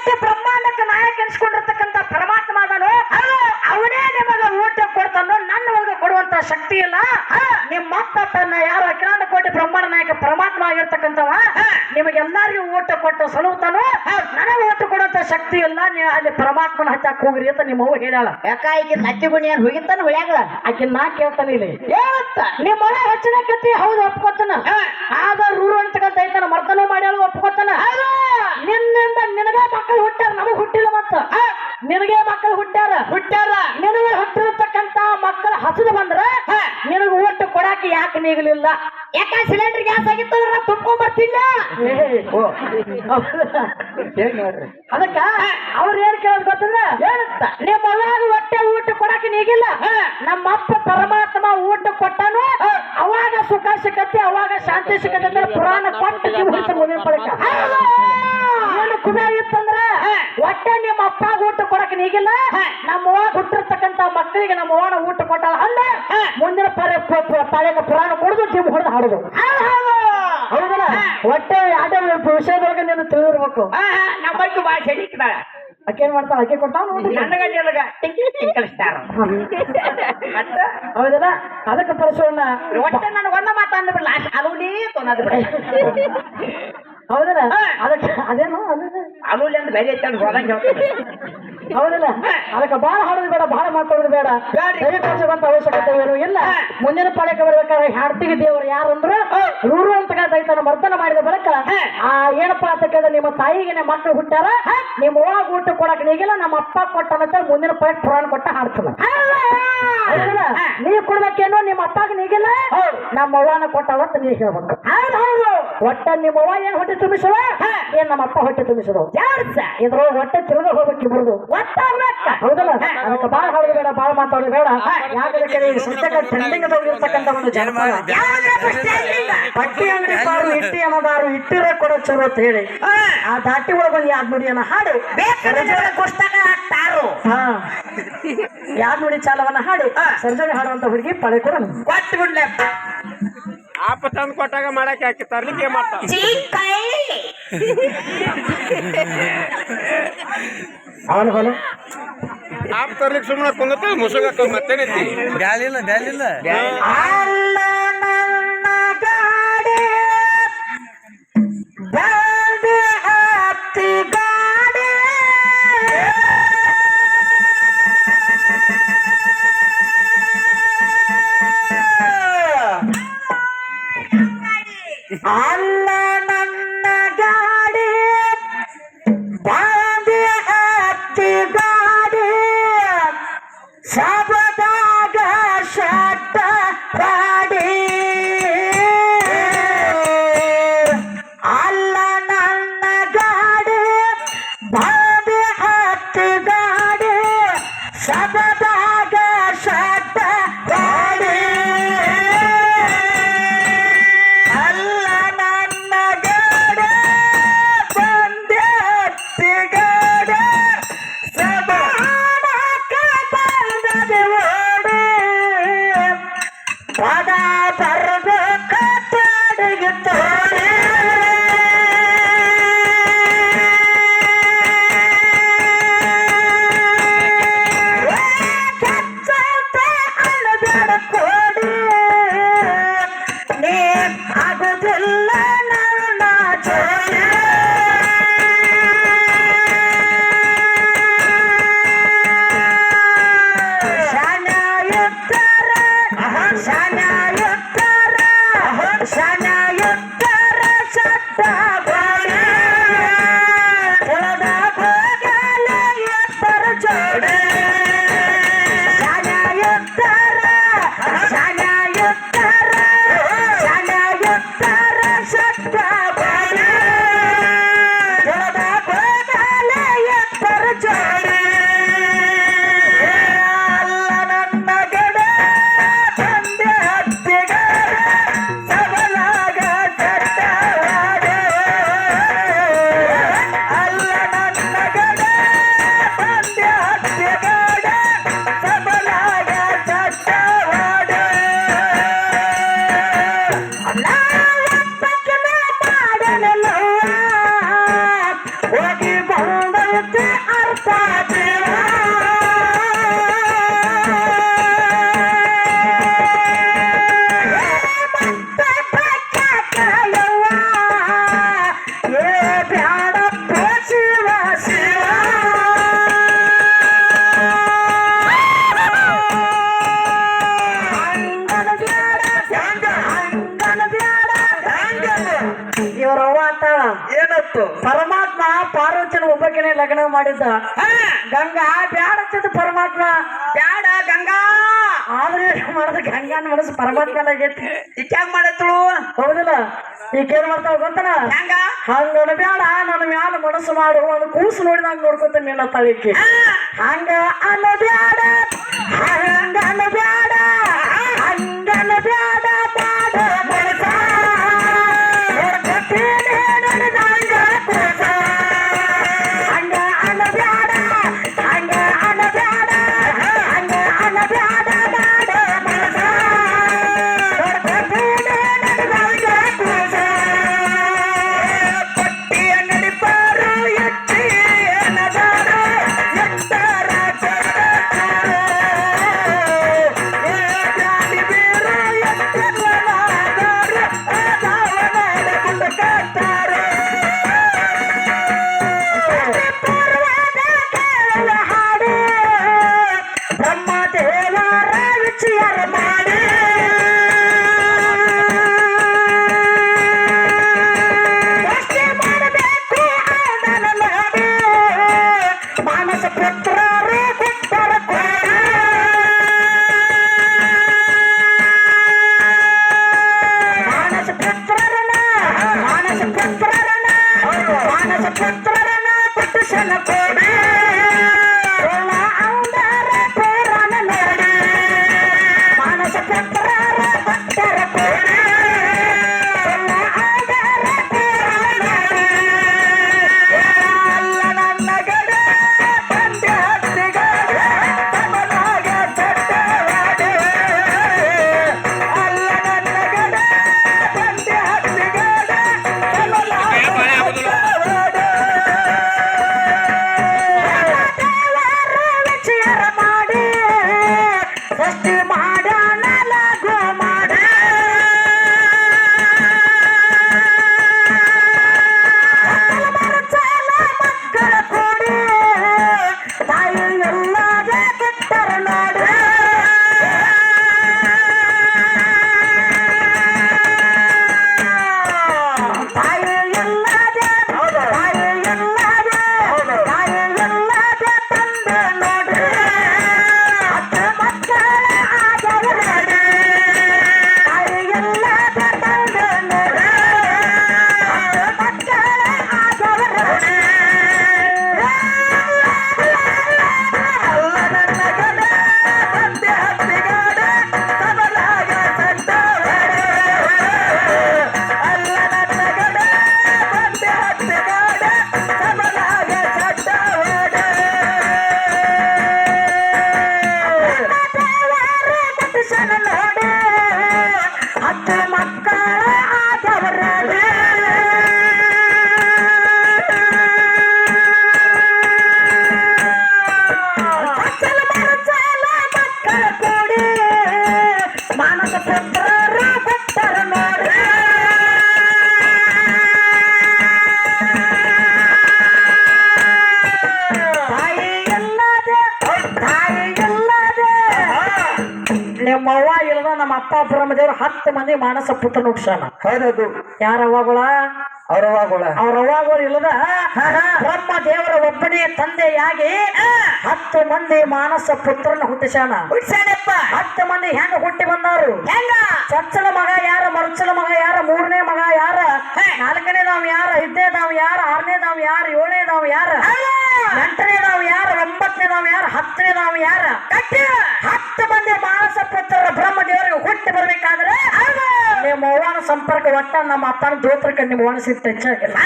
ಕೋಟಿ ಬ್ರಹ್ಮಾಂಡಕ್ಕೆ ನಾಯಕ ಎನಿಸ್ಕೊಂಡಿರ್ತಕ್ಕಂಥ ಪರಮಾತ್ಮ ಅದನು. ಅವನೇ ನಿಮಗೆ ಊಟ ಕೊಡ್ತಾನೋ ನನ್ನ ಒಳಗೆ ಕೊಡುವಂತ ಶಕ್ತಿ ಇಲ್ಲ. ನಿಮ್ಮ ಅಪ್ಪ ತನ್ನ ಯಾರು ಅಖಿಲಾಂಡ ಕೋಟಿ ಬ್ರಹ್ಮಾಂಡ ನಾಯಕ ಪರಮಾತ್ಮ ಆಗಿರ್ತಕ್ಕಂಥವ ನಿಮಗೆಲ್ಲರಿಗೂ ಊಟ ಕೊಟ್ಟು ಸಲುತ್ತಾನೋ ನನಗೆ ಓಟು ಕೊಡುವಂತ ಶಕ್ತಿ ಇಲ್ಲ. ನೀವು ಅಲ್ಲಿ ಪರಮಾತ್ಮನ ಹಚ್ಚಾಕ್ ಹೋಗ್ರಿ ಅಂತ ನಿಮ್ಮ ಅವ್ವ ಹೇಳಲ್ಲ ಯಾಕ ನಚ್ಚಿ ನತ್ತಿ ಗುಣಿ ಏನು ಹೋಗಿತ್ತಾನ ಹೊಳ್ಯಾಗ ಆಕೆ ನಾ ಕೇಳ್ತಾನೆ ಇಲ್ಲಿ. ಹೇಳತ್ತ ನಿಮ್ಮ ಮನೆ ಹೆಚ್ಚಿನ ಕತ್ತಿ ಹೌದು ಒಪ್ಕೋತಾನ. ಆಗ ರೂರು ಅಂತಕ್ಕಂತ ಐತನ ಮರ್ತನೂ ಮಾಡ್ಯಾಳು ಒಪ್ಕೋತಾನ. ನಿನ್ನಿಂದ ನಿನಗೆ ಮಕ್ಕಳು ಹುಟ್ಟಾರ ನಮಗ್ ಹುಟ್ಟಿಲ್ಲ ಮತ್ತ. ನಿನಗೆ ಮಕ್ಕಳು ಹುಟ್ಟ್ಯಾರ. ಹುಟ್ಟಾರ ನಿನಗೆ ಹುಟ್ಟಿರತಕ್ಕಂತ ಮಕ್ಕಳ ಹಸಿದು ಬಂದ್ರ ನಿನಗ ಊಟ ಕೊಡಾಕ ಯಾಕೆ ನೀಗಲಿಲ್ಲ? ಯಾಕ ಸಿಲಿಂಡರ್ ಗ್ಯಾಸ್ ಆಗಿತ್ತಂದ್ರ ತುಂಬ್ಕೊಂಡ್ ಬರ್ತಿಲ್ಲ ಅದಕ್ಕ ಅವ್ರ ಏನ್ ಕೇಳೋದ್ ಗೊತ್ತಂದ್ರ ಹೇಳುತ್ತ? ನಿಮ್ಮ ಮಗ ಹೊಟ್ಟೆ ಊಟ ಕೊಡಕ್ ನೀಗಿಲ್ಲ. ನಮ್ಮ ಅಪ್ಪ ಪರಮಾತ್ಮ ಊಟ ಕೊಟ್ಟನು. ಅವಾಗ ಸುಖ ಸಿಕ್ಕತ್ತೆ ಅವಾಗ ಶಾಂತಿ ಸಿಕ್ಕತ್ತೆ ಅಂದ್ರೆ ಪುರಾಣ ಕೊಟ್ಟು ಹಿಡಿತ ಮುಂದಿನ ಪಡಕ ಏನು ಕುಬೆ ಇತ್ತಂದ್ರ ಹೊಟ್ಟೆ ನಿಮ್ಮ ಅಪ್ಪ ಊಟ ಕೊಡಕ್ ನೀಗಿಲ್ಲ. ನಮ್ಮ ಅವ್ವ ಹುಟ್ಟಿರ್ತಕ್ಕಂತ ಮಕ್ಕಳಿಗೆ ನಮ್ಮ ಅವ್ವನ ಊಟ ಕೊಟ್ಟಲ್ಲ ಅಲ್ಲ ಮುಂದಿನ ಪರ ಪ- ಪ- ಪುರಾಣ ಕುಡಿದು ಜಿಮ್ ಹೊಡೆದು ಹಾಡುದು. ಹೌದಲ್ಲ? ಹೊಟ್ಟೆ ಯಾವ್ದೇ ವಿಷಯದೊಳಗೆ ನೀನು ತಿಳಿದಿರ್ಬೇಕು. ನಮ್ಮ ಬಾ ಭಾಳ ಸೆಡಿಕ್ತಾಳ ಅಕ್ಕೇನ್ ಮಾಡ್ತಾಳ? ಅಕ್ಕಿ ಕೊಡ್ತಾವ ನನಗ ನಿನಗ ಮತ್ತ? ಹೌದಲ್ಲ? ಅದಕ್ಕೆ ಪರಶುವನ್ನ ಒಟ್ಟ ನನಗೆ ಒಂದ ಮಾತು ಅಂದ್ಬಿಡ್ಲ. ಲಾಸ್ಟ್ ಅಲೂಲಿ ತೊನ್ನದ್ ಬಿಡ. ಹೌದಲ್ಲ? ಅದಕ್ಕೆ ಅದೇನು ಅದೇನು ಅಲೂಲಿ ಅಂತ ಬೇರೆ ಐತೆ ಹೋದಂಗ ಹೌದಲ್ಲ? ಅದಕ್ಕೆ ಬಹಳ ಹಾಡೋದು ಬೇಡ ಬಹಳ ಮಾತಾಡೋದು ಬೇಡ. ದಯವಿಟ್ಟು ಅವಶ್ಯಕತೆ ಏನು ಇಲ್ಲ. ಮುಂದಿನ ಪಾಳಕ್ಕೆ ಬರ್ಬೇಕಾದ್ರೆ ಹಾಡ್ತೀವಿ ದೇವರು ಯಾರಂದ್ರು ರೂರು ಅಂತ ದೈತನ ಮರ್ತನ ಮಾಡಿದ ಬಳಿಕ ಆ ಏನಪ್ಪಾ ಅಂತ ಕೇಳಿದ್ರೆ ನಿಮ್ಮ ತಾಯಿಗೆ ಮಕ್ಕಳು ಹುಟ್ಟಾರ ನಿಮ್ಮ ಒಳಗ ಊಟ ಕೊಡಕ್ ನೀಗಿಲ್ಲ ನಮ್ಮ ಅಪ್ಪ ಕೊಟ್ಟನಂತ ಮುಂದಿನ ಪಾಳೆ ಪುರಾಣ ಕೊಟ್ಟ ಹಾಡ್ತದ. ನೀ ಕೊಡ್ಬೇಕೇನು ನಿಮ್ಮ ಅಪ್ಪಗೆ ನೀಗಿಲ್ಲ ನಮ್ಮ ಅವ್ವನ ಕೊಟ್ಟವ ಅಂತ ನೀವು ಹೇಳ್ಬೇಕು. ಒಟ್ಟ ನಿಮ್ಮ ಅವ್ವ ಏನ್ ಹೊಟ್ಟೆ ತುಂಬಿಸವ? ಏನ್ ನಮ್ಮ ಅಪ್ಪ ಹೊಟ್ಟೆ ಯಾರ್ಸ ಇದ್ರೊಳಗೆ ಹೊಟ್ಟೆ ತಿರುಗ ಹೋಗ್ಬೇಕು ಇಬ್ರದು ಹೌದಲ್ಲ? ಅದಕ್ಕೆ ಬಾಳ ಹಾಡೋದು ಬೇಡ ಬಾಳ ಮಾತಾಡೋದು ಬೇಡ. ಯಾಕಂದ್ರೆ ಸದ್ಯಕ್ಕೆ ಟ್ರೆಂಡಿಂಗ್ ಇರ್ತಕ್ಕಂಥ ಒಂದು ಜನಪದ ಪಟ್ಟಿ ಅಂಗಡಿ ಪಾರು ಇಟ್ಟಿ ಅನ್ನೋದಾರು ಇಟ್ಟಿರೋ ಕೊಡ ಚಲೋ ಅಂತ ಹೇಳಿ. ಆ ದಾಟಿ ಒಳಗೆ ಒಂದು ಯಾದ್ ನುಡಿಯನ್ನ ಹಾಡು. ಪುಸ್ತಕ ಹಾಕ್ತಾರು. ಹಾ. ಯಾದ್ ನುಡಿ ಚಾಲವನ್ನ ಹಾಡಿ. ಸಂಜೆ ಹಾಡುವಂತ ಹುಡುಗಿ ಪಡೆ ಕೂಡ ಕೊಟ್ಟು ಬಿಡ್ಲೆ ಆಪ ತಂದು ಕೊಟ್ಟಾಗ ಮಾಡಕ್ಕೆ ಹಾಕಿ ತರ್ಲಿಕ್ಕೆ ಮಾಡ್ತಾವ? ಹೊಲ ಆಪ ತರ್ಲಿಕ್ಕೆ ಸುಮ್ಮನೆ ಕುಂದತ್ತ ಮುಸುಗಕ್ಕ ಮತ್ತೇನೈತಿ ಬ್ಯಾಲಿಲ್ಲ ಬ್ಯಾಲಿಲ್ಲ. ಏನಾಯ್ತು ಪರಮಾತ್ಮ ಪಾರ್ವತಿನ ಒಬ್ಬಕಿನೇ ಲಗ್ನ ಮಾಡಿದ್ದ. ಗಂಗಾ ಬ್ಯಾಡ ಪರಮಾತ್ಮ. ಬ್ಯಾಡ ಗಂಗಾ. ಆದ್ರೆ ಮಾಡದ? ಗಂಗಾನ ಮನಸ್ಸು ಪರಮಾತ್ಮನಾಗೈತಿ ಇಚ್ಚಾಗ್ ಮಾಡತ್ತಳು? ಹೌದಿಲ್ಲ? ಈಗ ಏನ್ ಮಾಡ್ತಾವ ಗೊತ್ತನ? ಹೆಂಗ? ಹಂಗ ಬ್ಯಾಡ ನನ್ನ ಮ್ಯಾಲ ಮನಸ್ಸು ಮಾಡು ಒಂದು ಕೂಸು ನೋಡಿದಂಗ ನೋಡ್ಕೊತ ನಿನ್ನ ತಳಿಕೆ ಹಂಗ ಅನ್ನ ಬ್ಯಾಡ ಹಂಗ ಅನ್ನ ಬ್ಯಾಡ ಹಂಗ ಅನ್ನೋ ಬ್ಯಾಡ. చంద్రన పట్టుశల కూడా ನಮ್ಮ ಅಪ್ಪ ಬ್ರಹ್ಮದೇವ್ರು ಹತ್ತು ಮಂದಿ ಮಾನಸ ಪುತ್ರ ನುಡ್ಸಾನ ಹೌದೌದು. ಯಾರ ಅವರವಾಗುಳ ಅವರವಾಗುಳ ಅವ್ರ ಇಲ್ಲದ ಬ್ರಹ್ಮ ದೇವರ ಒಬ್ಬನೇ ತಂದೆಯಾಗಿ ಹತ್ತು ಮಂದಿ ಮಾನಸ ಪುತ್ರನ ಹುಟ್ಟಿಸಾನ ಹುಟ್ಟಿಸಾನಪ್ಪ ಹತ್ತು ಮಂದಿ ಹೆಂಗ ಹುಟ್ಟಿ ಬಂದವರು? ಹೆಂಗ? ಚಚ್ಚಲ ಮಗ ಯಾರ ಮರುಚಲ ಮಗ ಯಾರ ಮೂರನೇ ಮಗ ಯಾರ? ನಾಲ್ಕನೇ ನಾವ್ ಯಾರ ಐದನೇದವ್ ಯಾರ ಆರನೇದವ್ ಯಾರ ಏಳನೇ ನಾವ್ ಯಾರ? ಎಂಟನೇ ನಾವ್ ಯಾರ? ಒಂಬತ್ತನೇದವ್ ಯಾರ? ಹತ್ತನೇದವ್ ಯಾರ? ಹತ್ತು ಮಂದಿ ಮಾನಸ ಪುತ್ರರ ಬ್ರಹ್ಮ ದೇವರಿಗೆ ಹುಟ್ಟಿ ಬರ್ಬೇಕಾದ್ರೆ ನಿಮ್ಮ ಅವ್ವನ ಸಂಪರ್ಕ ಒಟ್ಟ ನಮ್ಮ ಅಪ್ಪನ ದೋತ್ರಕ್ಕೆ ನಿಮ್ಮ ಅವ್ವನ ಸಿಟ್ಟು ಹೆಚ್ಚಾಗಿಲ್ಲ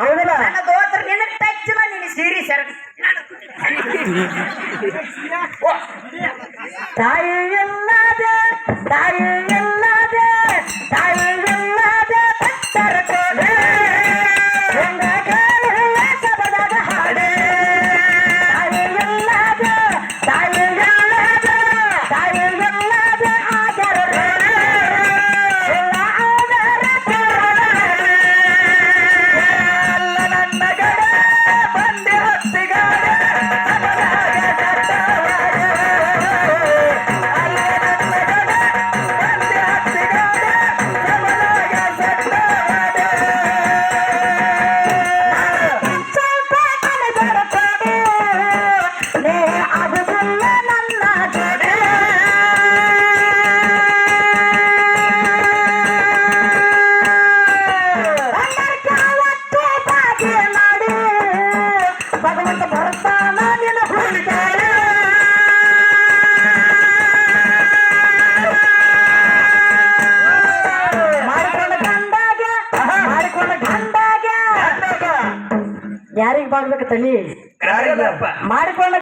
ಹೌದಿಲ್ಲ? ನನ್ನ ದೋತ್ರ ನಿನಗ್ ಟಚ್ಚಿಲ್ಲ ನಿನ್ನ ಸೀರಿ ಸರ್ ತಾಯಿ ಎಲ್ಲದೆ ತಾಯಿ ಎಲ್ಲದೆ ತಾಯಿ ಎಲ್ಲದೆ ಭಕ್ತರ ಮಾಡ್ಬೇಕು ತಲಿ ಕಾರ್ಯದಪ್ಪ ಮಾಡಿಕೊಂಡ